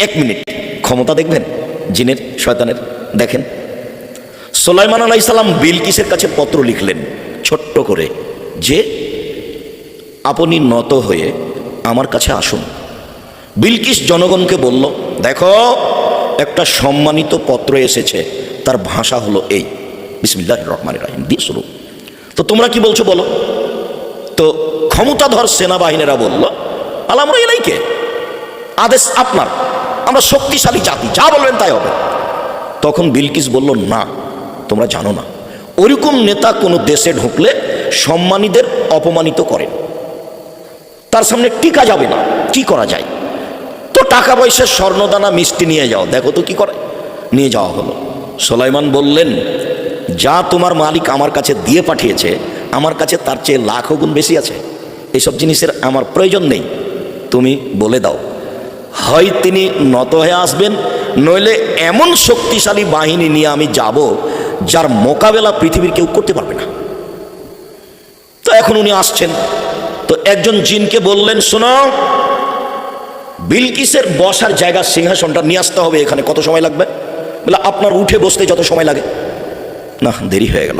এক মিনিট। ক্ষমতা দেখবেন, জিনের, শয়তানের। দেখেন, সোলাইমান আলাই সাল্লাম বিলকিসের কাছে পত্র লিখলেন, ছোট্ট করে, যে, আপনি নত হয়ে আমার কাছে আসুন। বিলকিস জনগণকে বলল, দেখো, একটা সম্মানিত পত্র এসেছে, তার ভাষা হলো এই বিসমিল্লাহ রহমান রাহিম, দিয়ে শুরু। তো তোমরা কি বলছো বলো? তো ক্ষমতাধর সেনাবাহিনীরা বলল, আলামরা এলাইকে আদেশ আপনার। আমরা শক্তিশালী জাতি, যা বলবেন তাই হবে। তখন বিলকিস বলল, না, তোমরা জানো না। ওরকম নেতা কোনো দেশে ঢুকলে সম্মানীদের অপমানিত করেন তার সামনে টিকা যাবে না, কি করা যায়? তো টাকা পয়সা, স্বর্ণদানা, মিষ্টি নিয়ে যাও। দেখো তো কি করে। নিয়ে যাওয়া হলো। সোলাইমান বললেন, যা তোমার মালিক আমার কাছে দিয়ে পাঠিয়েছে, আমার কাছে তার চেয়ে লাখো গুণ বেশি আছে। এসব জিনিসের আমার প্রয়োজন নেই। তুমি বলে দাও। হয় তিনি নত হয়ে আসবেন, নইলে এমন শক্তিশালী বাহিনী নিয়ে আমি যাব যার মোকাবেলা পৃথিবীর কেউ করতে পারবে না। তো এখন উনি আসছেন। তো একজন জিনকে বললেন, শোনো, বিলকিসের বসার জায়গা সিংহাসনটা নিয়ে আসতে হবে এখানে, কত সময় লাগবে? বলে, আপনার উঠে বসতে যত সময় লাগে। না, দেরি হয়ে গেল।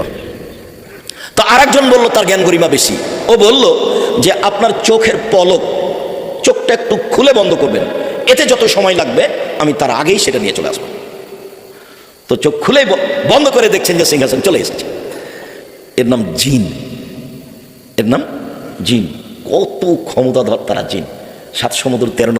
তো আরেকজন বলল, তার জ্ঞান গরিমা বেশি। ও বলল যে, আপনার চোখের পলক চোখটা একটু খুলে বন্ধ করবেন। এতে যত সময় লাগবে, আমি তার আগেই সেটা নিয়ে চলে আসব। তো চোখ খুলেই বন্ধ করে দেখছেন যে সিংহাসন চলে এসেছে। এর নাম জিন। এর নাম জিন। কত ক্ষমতাধর তারা জিন। সাত সমুদ্র তেরো